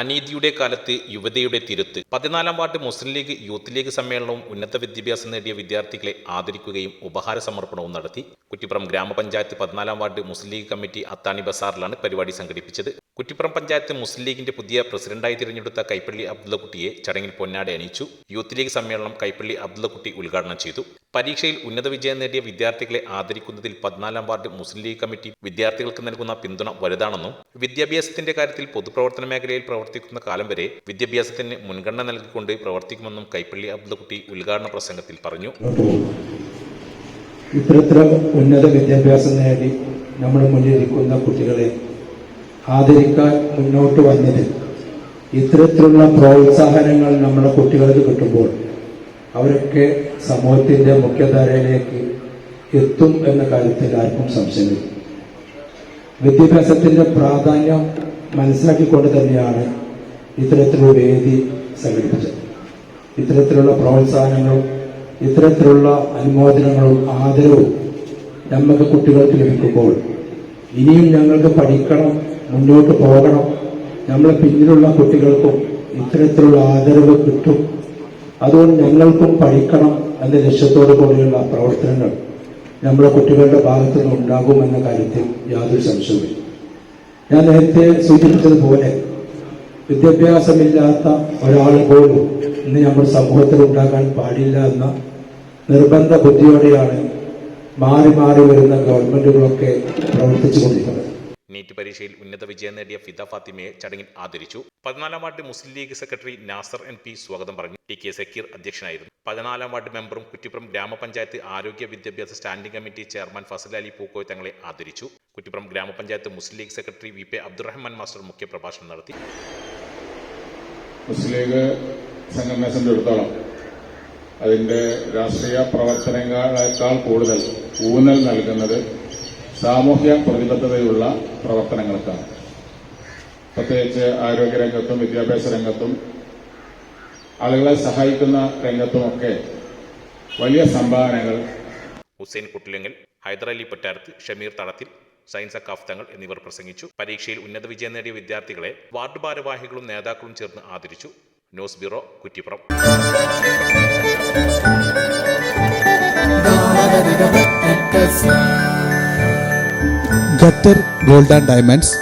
അനീതിയുടെ കാലത്ത് യുവതയുടെ തിരുത്ത്. പതിനാലാം ward Muslim League Youth League സമ്മേളനവും ഉന്നത വിദ്യാഭ്യാസം നേടിയ വിദ്യാർത്ഥികളെ ആദരിക്കുകയും ഉപഹാര സമർപ്പണവും നടത്തി. കുറ്റിപ്പുറം ഗ്രാമപഞ്ചായത്ത് പതിനാലാം ward Muslim League committee Athani ബസാറിലാണ് പരിപാടി സംഘടിപ്പിച്ചത്. കുറ്റിപ്പുറം പഞ്ചായത്ത് മുസ്ലിം ലീഗിന്റെ പുതിയ പ്രസിഡന്റായി തിരഞ്ഞെടുത്ത കൈപ്പള്ളി അബ്ദുള്ളക്കുട്ടിയെ ചടങ്ങിൽ പൊന്നാടെ അണിയിച്ചു. യൂത്ത് ലീഗ് സമ്മേളനം കൈപ്പള്ളി അബ്ദുള്ളക്കുട്ടി ഉദ്ഘാടനം ചെയ്തു. പരീക്ഷയിൽ ഉന്നത വിജയം നേടിയ വിദ്യാർത്ഥികളെ ആദരിക്കുന്നതിൽ പതിനാലാം വാർഡ് മുസ്ലിം ലീഗ് കമ്മിറ്റി വിദ്യാർത്ഥികൾക്ക് നൽകുന്ന പിന്തുണ വലുതാണെന്നും വിദ്യാഭ്യാസത്തിന്റെ കാര്യത്തിൽ പൊതുപ്രവർത്തന മേഖലയിൽ പ്രവർത്തിക്കുന്ന കാലം വരെ വിദ്യാഭ്യാസത്തിന് മുൻഗണന നൽകിക്കൊണ്ട് പ്രവർത്തിക്കുമെന്നും കൈപ്പള്ളി അബ്ദുള്ളക്കുട്ടി ഉദ്ഘാടന പ്രസംഗത്തിൽ പറഞ്ഞു. ഇത്തരത്തിലും ഉന്നത വിദ്യാഭ്യാസം നേടി നമ്മുടെ മുന്നിലിരിക്കുന്ന കുട്ടികളെ ആദരിക്കാൻ മുന്നോട്ട് വന്നത്. ഇത്തരത്തിലുള്ള പ്രോത്സാഹനങ്ങൾ നമ്മുടെ കുട്ടികൾക്ക് കിട്ടുമ്പോൾ അവരൊക്കെ സമൂഹത്തിന്റെ മുഖ്യധാരയിലേക്ക് എത്തും എന്ന കാര്യത്തിൽ ആർക്കും സംശയമില്ല. വിദ്യാഭ്യാസത്തിന്റെ പ്രാധാന്യം മനസ്സിലാക്കിക്കൊണ്ട് തന്നെയാണ് ഇത്തരത്തിലുള്ള വേദി സംഘടിപ്പിച്ചത്. ഇത്തരത്തിലുള്ള പ്രോത്സാഹനങ്ങളും ഇത്തരത്തിലുള്ള അനുമോദനങ്ങളും ആദരവും നമുക്ക് കുട്ടികൾക്ക് ലഭിക്കുമ്പോൾ ഇനിയും ഞങ്ങൾക്ക് പഠിക്കണം മുന്നോട്ട് പോകണം. നമ്മളെ പിന്നിലുള്ള കുട്ടികൾക്കും ഇത്തരത്തിലുള്ള ആദരവ് കിട്ടും. അതുകൊണ്ട് ഞങ്ങൾക്കും പഠിക്കണം എന്ന ലക്ഷ്യത്തോടു കൂടിയുള്ള പ്രവർത്തനങ്ങൾ നമ്മുടെ കുട്ടികളുടെ ഭാഗത്തു നിന്ന് ഉണ്ടാകുമെന്ന കാര്യത്തിൽ യാതൊരു സംശയവുമില്ല. ഞാൻ നേരത്തെ സൂചിപ്പിച്ചതുപോലെ വിദ്യാഭ്യാസമില്ലാത്ത ഒരാൾ പോലും ഇന്ന് നമ്മുടെ സമൂഹത്തിൽ ഉണ്ടാകാൻ പാടില്ല എന്ന നിർബന്ധ ബുദ്ധിയോടെയാണ് മാറി മാറി വരുന്ന ഗവൺമെന്റുകളൊക്കെ പ്രവർത്തിച്ചു കൊണ്ടിരിക്കുന്നത് നീറ്റ് പരീക്ഷയിൽ ഉന്നത വിജയം നേടിയ ഫിദ ഫാത്തിമയെ ചടങ്ങിൽ ആദരിച്ചു. പതിനാലാം ward Muslim League secretary Nasar N P സ്വാഗതം പറഞ്ഞു. ടി കെ സക്കീർ അധ്യക്ഷനായിരുന്നു. പതിനാലാം വാർഡ് മെമ്പറും കുറ്റിപ്പുറം ഗ്രാമപഞ്ചായത്ത് ആരോഗ്യ വിദ്യാഭ്യാസ standing committee chairman Fazal Ali Pookoya തങ്ങളെ ആദരിച്ചു. കുറ്റിപ്പുറം ഗ്രാമപഞ്ചായത്ത് Muslim League secretary V P Abdurahman master മുഖ്യപ്രഭാഷണം നടത്തി. മുസ്ലിം ലീഗ് സംഘടനയെ സംബന്ധിച്ചിടത്തോളം അതിന്റെ രാഷ്ട്രീയ പ്രവർത്തനങ്ങളെക്കാൾ കൂടുതൽ ഊന്നൽ നൽകുന്നത് സാമൂഹ്യ പ്രതിബദ്ധതയുള്ള പ്രവർത്തനങ്ങൾക്കാണ്. പ്രത്യേകിച്ച് ആരോഗ്യരംഗത്തും വിദ്യാഭ്യാസ രംഗത്തും ആളുകളെ സഹായിക്കുന്ന രംഗത്തുമൊക്കെ വലിയ സംഭാവനകൾ ഹുസൈൻ കുട്ടിലെങ്കിൽ ഹൈദരലി പൊറ്റാരത്ത് ഷമീർ തടത്തിൽ സയൻസ് അക്കാഫ്തങ്ങൾ എന്നിവർ പ്രസംഗിച്ചു. പരീക്ഷയിൽ ഉന്നത വിജയം നേടിയ വിദ്യാർത്ഥികളെ വാർഡ് ഭാരവാഹികളും നേതാക്കളും ചേർന്ന് ആദരിച്ചു. News bureau Kuttippuram. Qatar gold and diamonds.